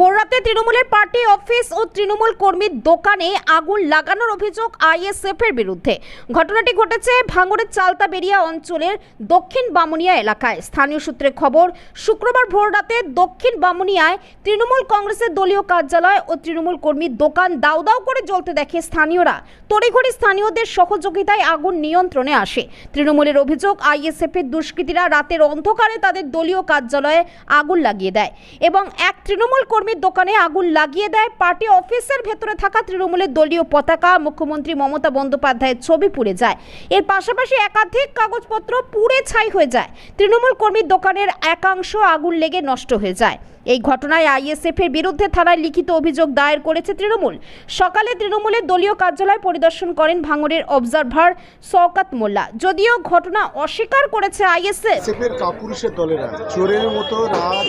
ভোররাতে তৃণমূলের party, office ও তৃণমূল কর্মীর দোকানে আগুন লাগানোর অভিযোগ আইএসএফ এর বিরুদ্ধে। ঘটনাটি ঘটেছে ভাঙড়ের চালতাবেরিয়া অঞ্চলের দক্ষিণ বামুনিয়া এলাকায়। স্থানীয় সূত্রে খবর, শুক্রবার ভোররাতে দক্ষিণ বামুনিয়ায় তৃণমূল কংগ্রেসের দলীয় কার্যালয় ও তৃণমূল কর্মীর দোকান দাউ দাউ করে জ্বলতে দেখে স্থানীয়রা। তড়িঘড়ি স্থানীয়দের সহযোগিতায় আগুন নিয়ন্ত্রণে আসে। তৃণমূলের অভিযোগ আইএসএফ এর দুষ্কৃতীরা রাতের অন্ধকারে তাদের দলীয় কার্যালয়ে আগুন লাগিয়ে দেয় এবং এক তৃণমূল কর্মীর দোকানে আগুন লাগিয়ে দেয় পার্টি অফিসের ভেতরে থাকা তৃণমূলের দলীয় পতাকা। মুখ্যমন্ত্রী মমতা বন্দ্যোপাধ্যায়ের ছবি পুড়ে যায়। এর পাশাপাশি একাধিক কাগজপত্র পুড়ে ছাই হয়ে যায়। তৃণমূল কর্মীর দোকানের একাংশ আগুন লেগে নষ্ট হয়ে যায়। এই ঘটনায় আইএসএফ এর বিরুদ্ধে থানায় লিখিত অভিযোগ দায়ের করেছে তৃণমূল। সকালে তৃণমূলের দলীয় কার্যালয় পরিদর্শন করেন ভাঙড়ের অবজারভার শওকাত মোল্লা। যদিও ঘটনা অস্বীকার করেছে আইএসএফ। কাপুরুষের দলেরা, চোরের মতো রাত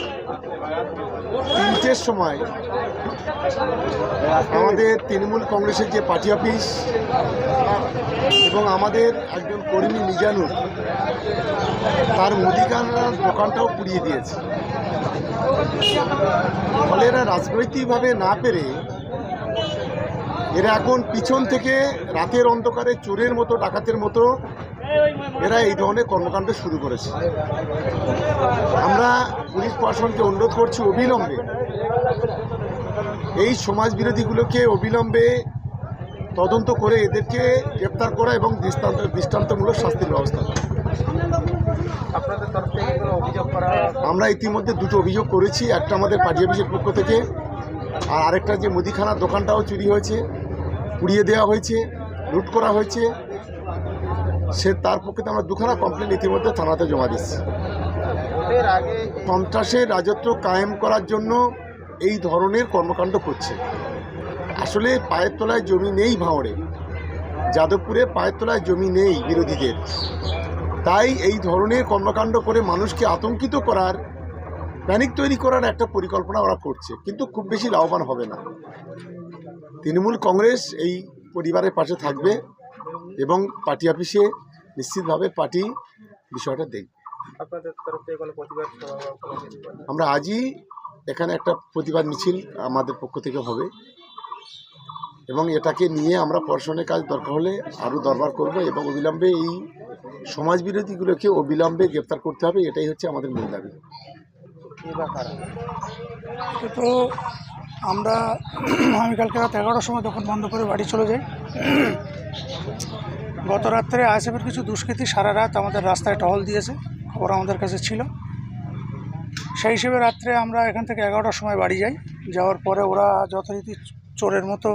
তিনটের সময় আমাদের তৃণমূল কংগ্রেসের যে পার্টি অফিস এবং আমাদের একজন কর্মী মিজানুর, তার মুদিখানার দোকানটাও পুড়িয়ে দিয়েছে। ফলে এরা রাজনৈতিকভাবে না পেরে এরা এখন পিছন থেকে রাতের অন্ধকারে চোরের মতো, ডাকাতের মতো এরা এই ধরনের কর্মকাণ্ড শুরু করেছে। আমরা পুলিশ প্রশাসনকে অনুরোধ করছি অবিলম্বে এই সমাজ বিরোধীগুলোকে অবিলম্বে তদন্ত করে এদেরকে গ্রেপ্তার করা এবং দৃষ্টান্ত দৃষ্টান্তমূলক শাস্তির ব্যবস্থা করা আমরা ইতিমধ্যে দুটো অভিযোগ করেছি। একটা আমাদের পার্টি অফিসের পক্ষ থেকে আর আরেকটা যে মুদিখানার দোকানটাও চুরি হয়েছে পুড়িয়ে দেওয়া হয়েছে লুট করা হয়েছে। সে তার পক্ষে আমরা দুখানা কমপ্লেন ইতিমধ্যে থানাতে জমা দিচ্ছি। সন্ত্রাসের রাজত্ব কায়েম করার জন্য এই ধরনের কর্মকাণ্ড করছে। আসলে পায়ের তলায় জমি নেই ভাঁড়ে যাদবপুরে পায়ের তলায় জমি নেই বিরোধীদের। তাই এই ধরনের কর্মকাণ্ড করে মানুষকে আতঙ্কিত করার প্যানিক তৈরি করার একটা পরিকল্পনা ওরা করছে। কিন্তু খুব বেশি লাভবান হবে না। তৃণমূল কংগ্রেস এই পরিবারের পাশে থাকবে এবং পার্টি অফিসে নিশ্চিতভাবে পার্টি বিষয়টা দেখবে? আমরা আজই এখানে একটা প্রতিবাদ মিছিল আমাদের পক্ষ থেকে হবে এবং এটাকে নিয়ে আমরা প্রশাসনের কাজ দরকার হলে আরও দরবার করব এবং অবিলম্বে এই সমাজ বিরোধীগুলোকে অবিলম্বে গ্রেপ্তার করতে হবে এটাই হচ্ছে আমাদের মূল দাবি। আমরা আমি কালকে রাত এগারোটার সময় দোকান বন্ধ করে বাড়ি চলে যাই। গত রাত্রে আইএসএফের কিছু দুষ্কৃতী সারা রাত আমাদের রাস্তায় টহল দিয়েছে, খবর আমাদের কাছে ছিল। সেই হিসেবে রাত্রে আমরা এখান থেকে এগারোটার সময় বাড়ি যাই। যাওয়ার পরে ওরা যথারীতি চোরের মতো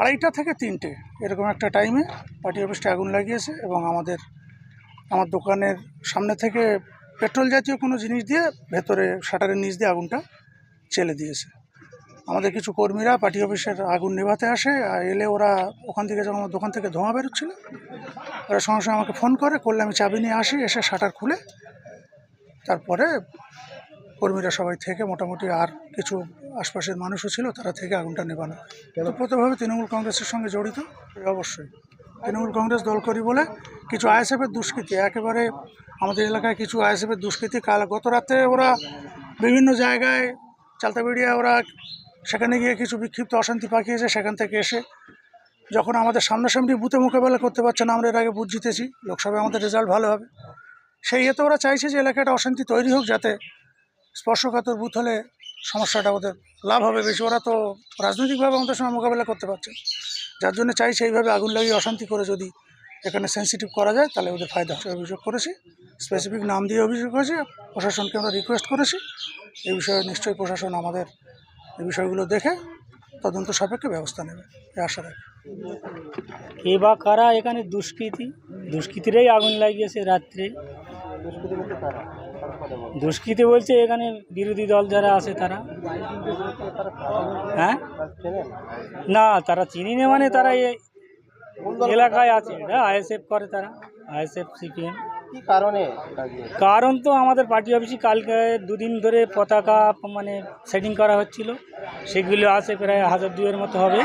আড়াইটা থেকে তিনটে, এরকম একটা টাইমে পার্টি অফিসটা আগুন লাগিয়েছে এবং আমাদের, আমার দোকানের সামনে থেকে পেট্রোল জাতীয় কোনো জিনিস দিয়ে ভেতরে শাটারের নিচ দিয়ে আগুনটা চেলে দিয়েছে। আমাদের কিছু কর্মীরা পার্টি অফিসের আগুন নেভাতে আসে আর এলে ওরা ওখান থেকে যখন আমার দোকান থেকে ধোঁয়া বেরোচ্ছিল ওরা সঙ্গে সঙ্গে আমাকে ফোন করে করলে আমি চাবি নিয়ে আসি এসে শাটার খুলে তারপরে কর্মীরা সবাই থেকে মোটামুটি আর কিছু আশপাশের মানুষও ছিল তারা থেকে আগুনটা নেবানো প্রথমভাবে তৃণমূল কংগ্রেসের সঙ্গে জড়িত অবশ্যই। তৃণমূল কংগ্রেস দল করি বলে কিছু আইএসএফের দুষ্কৃতী একেবারে আমাদের এলাকায় কিছু আইএসএফের দুষ্কৃতী কাল গত রাতে ওরা বিভিন্ন জায়গায় চালতাবেড়িয়া ওরা সেখানে গিয়ে কিছু বিক্ষিপ্ত অশান্তি পাকিয়েছে সেখান থেকে এসে যখন আমাদের সামনাসামনি বুথে মোকাবেলা করতে পারছে না, আমরা এর আগে বুথ জিতেছি, লোকসভায় আমাদের রেজাল্ট ভালো হবে। সেই ইয়েতে ওরা চাইছে যে এলাকাটা অশান্তি তৈরি হোক যাতে স্পর্শকাতর বুথ হলে সমস্যাটা ওদের লাভ হবে বেশি। ওরা তো রাজনৈতিকভাবে আমাদের সঙ্গে মোকাবেলা করতে পারছে। যার জন্য চাইছে এইভাবে আগুন লাগিয়ে অশান্তি করে যদি এখানে সেন্সিটিভ করা যায়, তাহলে ওদের ফায়দা হবে। অভিযোগ করেছি স্পেসিফিক নাম দিয়ে অভিযোগ করেছি, প্রশাসনকে আমরা রিকোয়েস্ট করেছি। এই বিষয়ে নিশ্চয়ই প্রশাসন আমাদের এই বিষয়গুলো দেখে তদন্ত সাপেক্ষে ব্যবস্থা নেবে আশা রাখি। কে বা কারা, এখানে দুষ্কৃতী? দুষ্কৃতীরাই আগুন লাগিয়েছে রাত্রে। দুষ্কৃতী বলছে এখানে বিরোধী দল যারা আছে তারা। হ্যাঁ? না, তারা চিনি না মানে তারা এলাকায় আছে। আইএসএফ করে তারা, আইএসএফ, সিপিএম। কারণে কারণ তো আমাদের পার্টি অফিসে কালকে দুদিন ধরে পতাকা মানে সেটিং করা হচ্ছিল। সেগুলো আছে প্রায় হাজার দুয়ের মতো হবে।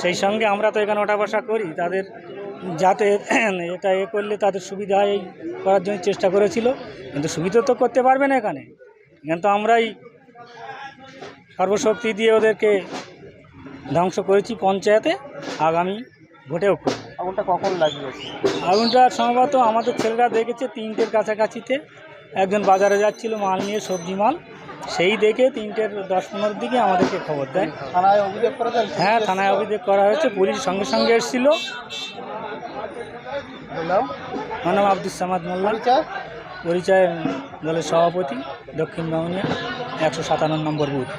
সেই সঙ্গে আমরা তো এখানে ওঠা বসা করি। তাদের যাতে এটা এ করলে তাদের সুবিধা করার জন্য চেষ্টা করেছিল। কিন্তু সুবিধা তো করতে পারবে না এখানে। এখানে তো আমরাই সর্বশক্তি দিয়ে ওদেরকে ধ্বংস করেছি পঞ্চায়েতে। আগামী ভোটেও করব। আগুনটা কখন লাগিয়েছে আগুনটা সম্ভবত আমাদের ছেলেরা দেখেছে তিনটের কাছাকাছিতে। একজন বাজারে যাচ্ছিল মাল নিয়ে সবজি মাল। সেই দেখে তিনটের দশ পনেরোর দিকে আমাদেরকে খবর দেয়। থানায় অভিযোগ করেছেন হ্যাঁ থানায় অভিযোগ করা হয়েছে। পুলিশ সঙ্গে সঙ্গে এসেছিল। আমার নাম আব্দুল সামাদ মোল্লা। পরিচয়? পরিচয় দলের সভাপতি দক্ষিণ বাউনিয়া একশো সাতান্ন নম্বর বুথ।